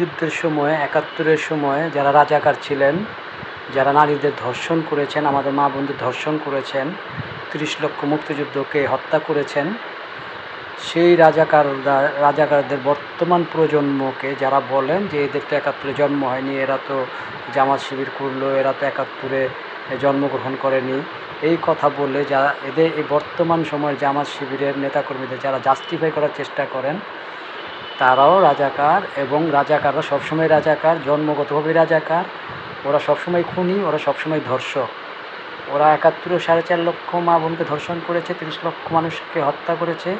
যুদ্ধের সময়, একাত্তরের সময় যারা রাজাকার ছিলেন, যারা নারীদের ধর্ষণ করেছেন, আমাদের মা বোনদের ধর্ষণ করেছেন, তিরিশ লক্ষ মুক্তিযুদ্ধকে হত্যা করেছেন, সেই রাজাকাররা, রাজাকারদের বর্তমান প্রজন্মকে যারা বলেন যে এদের তো একাত্তরে জন্ম হয়নি, এরা তো জামাত শিবির করল, এরা তো একাত্তরে জন্মগ্রহণ করেনি, এই কথা বলে যারা এদের এই বর্তমান সময়ের জামাত শিবিরের নেতাকর্মীদের যারা জাস্টিফাই করার চেষ্টা করেন তারাও রাজাকার এবং রাজাকাররা সবসময় রাজাকার জন্মগতভাবে রাজাকার। ওরা সবসময় খুনি, ওরা সবসময় ধর্ষক। ওরা একাত্তরে সাড়ে চার লক্ষ মা বোনকে ধর্ষণ করেছে, তিরিশ লক্ষ মানুষকে হত্যা করেছে।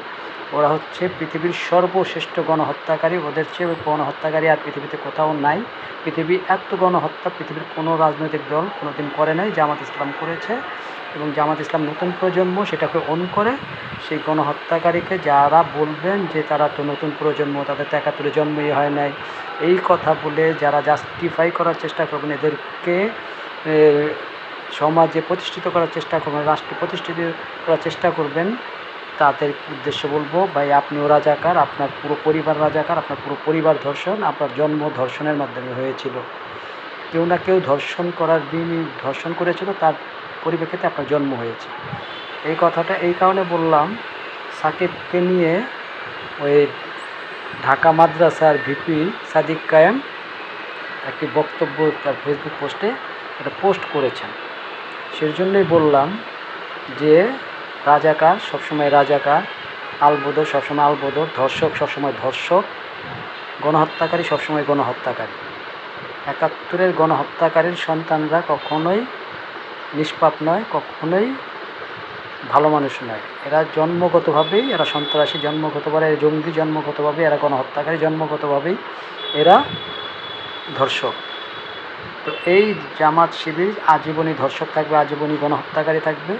ওরা হচ্ছে পৃথিবীর সর্বশ্রেষ্ঠ গণহত্যাকারী। ওদের চেয়ে গণহত্যাকারী আর পৃথিবীতে কোথাও নাই। পৃথিবী এত গণহত্যা, পৃথিবীর কোনো রাজনৈতিক দল কোনোদিন করে নাই, জামাত ইসলাম করেছে। এবং জামাত ইসলাম নতুন প্রজন্ম সেটাকে অন করে সেই গণহত্যাকারীকে যারা বলবেন যে তারা তো নতুন প্রজন্ম, তাদের তো একাত্তরে জন্মই হয় নাই, এই কথা বলে যারা জাস্টিফাই করার চেষ্টা করবেন, এদেরকে সমাজে প্রতিষ্ঠিত করার চেষ্টা করবেন, রাষ্ট্রে প্রতিষ্ঠিত করার চেষ্টা করবেন, তাদের উদ্দেশ্যে বলব, ভাই আপনিও রাজাকার, আপনার পুরো পরিবার রাজাকার, আপনার পুরো পরিবার ধর্ষণ, আপনার জন্ম ধর্ষণের মাধ্যমে হয়েছিল। কেউ না কেউ ধর্ষণ করার দিন ধর্ষণ করেছিল, তার পরিপ্রেক্ষিতে আপনার জন্ম হয়েছে। এই কথাটা এই কারণে বললাম, সাকিবকে নিয়ে ওই ঢাকা মাদ্রাসার ভিপি সাদিক কায়েম একটি বক্তব্য তার ফেসবুক পোস্টে একটা পোস্ট করেছেন। সেই জন্যই বললাম যে রাজাকার সবসময় রাজাকার আলবদর সবসময় আলবদর ধর্ষক সবসময় ধর্ষক, গণহত্যাকারী সবসময় গণহত্যাকারী। একাত্তরের গণহত্যাকারীর সন্তানরা কখনোই নিষ্পাপ নয়, কখনোই ভালো মানুষ নয়। এরা জন্মগতভাবেই, এরা সন্ত্রাসী জন্মগতভাবে জঙ্গি জন্মগতভাবে, এরা গণহত্যাকারী জন্মগতভাবেই এরা ধর্ষক। তো এই জামাত শিবির আজীবনই ধর্ষক থাকবে আজীবনই গণহত্যাকারী থাকবে।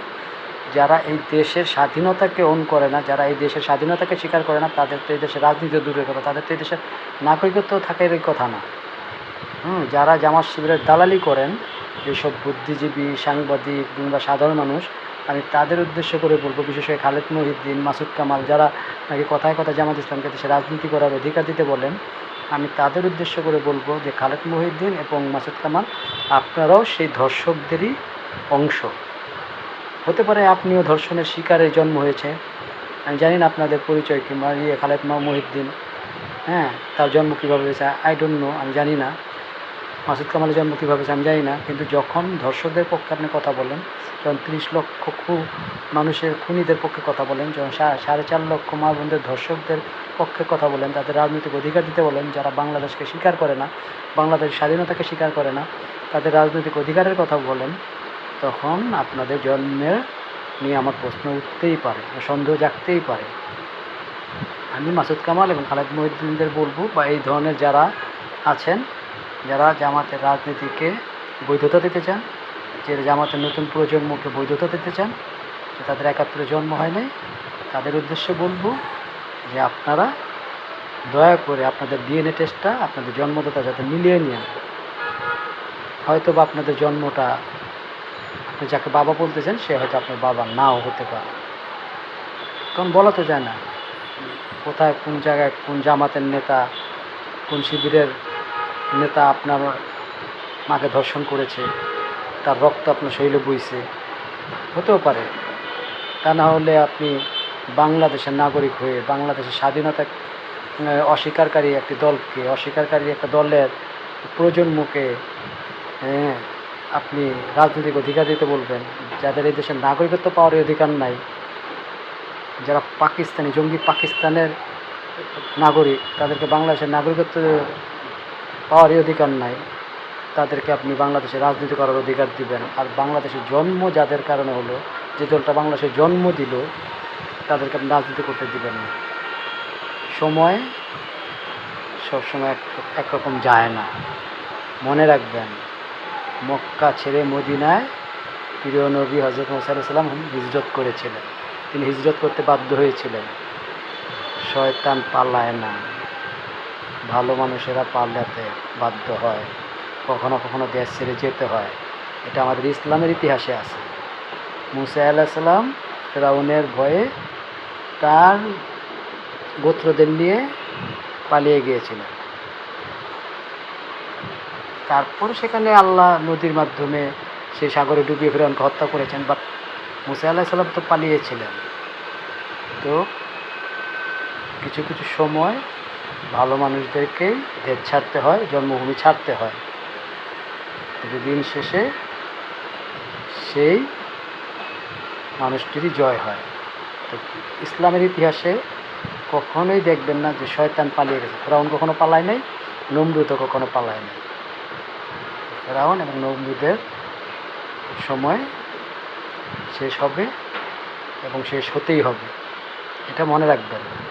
যারা এই দেশের স্বাধীনতাকে অন করে না, যারা এই দেশের স্বাধীনতাকে স্বীকার করে না, তাদের তো এই দেশের রাজনীতি দূরের কথা, তাদের তো এই দেশের নাগরিকত্ব থাকার কথা না। হুম, যারা জামাত শিবিরের দালালি করেন যেসব বুদ্ধিজীবী, সাংবাদিক কিংবা সাধারণ মানুষ, আমি তাদের উদ্দেশ্য করে বলব, বিশেষ করে খালেদ মহিউদ্দিন, মাসুদ কামাল, যারা নাকি কথায় কথা জামাত ইসলামকে দেশে রাজনীতি করার অধিকার দিতে বলেন, আমি তাদের উদ্দেশ্য করে বলব যে খালেদ মহিউদ্দিন এবং মাসুদ কামাল আপনারাও সেই ধর্ষকদেরই অংশ। হতে পারে আপনিও ধর্ষণের শিকারে জন্ম হয়েছে। আমি জানি না আপনাদের পরিচয় কিংবা ইয়ে খালেদ মা মহিউদ্দিন হ্যাঁ তার জন্ম কীভাবে হয়েছে আই ডোন্ট নো আমি জানি না। মাসুদ কামালের জন্ম কীভাবে আমি জানি না, কিন্তু যখন ধর্ষকদের পক্ষে আপনি কথা বলেন, যখন তিরিশ লক্ষ খু, মানুষের খুনিদের পক্ষে কথা বলেন, যখন সাড়ে চার লক্ষ মা বোনদের ধর্ষকদের পক্ষে কথা বলেন, তাদের রাজনৈতিক অধিকার দিতে বলেন, যারা বাংলাদেশকে স্বীকার করে না, বাংলাদেশ স্বাধীনতাকে স্বীকার করে না, তাদের রাজনৈতিক অধিকারের কথা বলেন, তখন আপনাদের জন্মের নিয়ে আমার প্রশ্ন উঠতেই পারে সন্দেহ জাগতেই পারে। আমি মাসুদ কামাল এবং খালেদ মহিউদ্দিনদের বলব বা এই ধরনের যারা আছেন যারা জামাতের রাজনীতিকে বৈধতা দিতে চান, যে জামাতের নতুন প্রজন্মকে বৈধতা দিতে চান, যে তাদের একাত্তরে জন্ম হয় নাই তাদের উদ্দেশ্যে বলব যে আপনারা দয়া করে আপনাদের ডিএনএ টেস্টটা, আপনাদের জন্মদাতা যাতে মিলিয়ে নিন। হয়তো বা আপনাদের জন্মটা আপনি যাকে বাবা বলতেছেন, সে হয়তো আপনার বাবা নাও হতে পারে। কারণ বলা তো যায় না, কোথায় কোন জায়গায় কোন জামাতের নেতা, কোন শিবিরের নেতা আপনার মাকে ধর্ষণ করেছে, তার রক্ত আপনার শরীরে বইছে, হতেও পারে। তা না হলে আপনি বাংলাদেশের নাগরিক হয়ে বাংলাদেশের স্বাধীনতা অস্বীকারকারী একটি দলকে অস্বীকারকারী একটা দলের প্রজন্মকে হ্যাঁ আপনি রাজনৈতিক অধিকার দিতে বলবেন। যাদের এই দেশের নাগরিকত্ব পাওয়ার অধিকার নাই, যারা পাকিস্তানি, জঙ্গি পাকিস্তানের নাগরিক, তাদেরকে বাংলাদেশের নাগরিকত্ব পাওয়ারই অধিকার নাই। তাদেরকে আপনি বাংলাদেশে রাজনীতি করার অধিকার দিবেন। আর বাংলাদেশের জন্ম যাদের কারণে হলো, যে দলটা বাংলাদেশে জন্ম দিল, তাদেরকে আপনি রাজনীতি করতে দিবেন না। সময় সবসময় এক, একরকম যায় না। মনে রাখবেন, মক্কা ছেড়ে মদিনায় প্রিয় নবী হজরত মোসাল্লাম হিজরত করেছিলেন। তিনি হিজরত করতে বাধ্য হয়েছিলেন। শয়তান পালায় না। ভালো মানুষেরা পালাতে বাধ্য হয়। কখনো কখনো দেশ ছেড়ে যেতে হয়। এটা আমাদের ইসলামের ইতিহাসে আছে। মুসা আল্লাহ সাল্লাম ফেরাউনের ভয়ে তার গোত্রদের নিয়ে পালিয়ে গিয়েছিলেন। তারপর সেখানে আল্লাহ নদীর মাধ্যমে সেই সাগরে ডুবিয়ে ফেরাউনকে হত্যা করেছেন বাট মুসা আল্লাহ সাল্লাম তো পালিয়েছিলেন। তো কিছু কিছু সময় ভালো মানুষদেরকেই দেশ ছাড়তে হয়, জন্মভূমি ছাড়তে হয়। কিন্তু দিন শেষে সেই মানুষটিরই জয় হয়। তো ইসলামের ইতিহাসে কখনোই দেখবেন না যে শয়তান পালিয়ে গেছে। ফেরাউন কখনো পালায় নাই, নমরুদও কখনো পালায় নাই। ফেরাউন এবং নমরুদের সময় শেষ হবে এবং শেষ হতেই হবে। এটা মনে রাখবেন।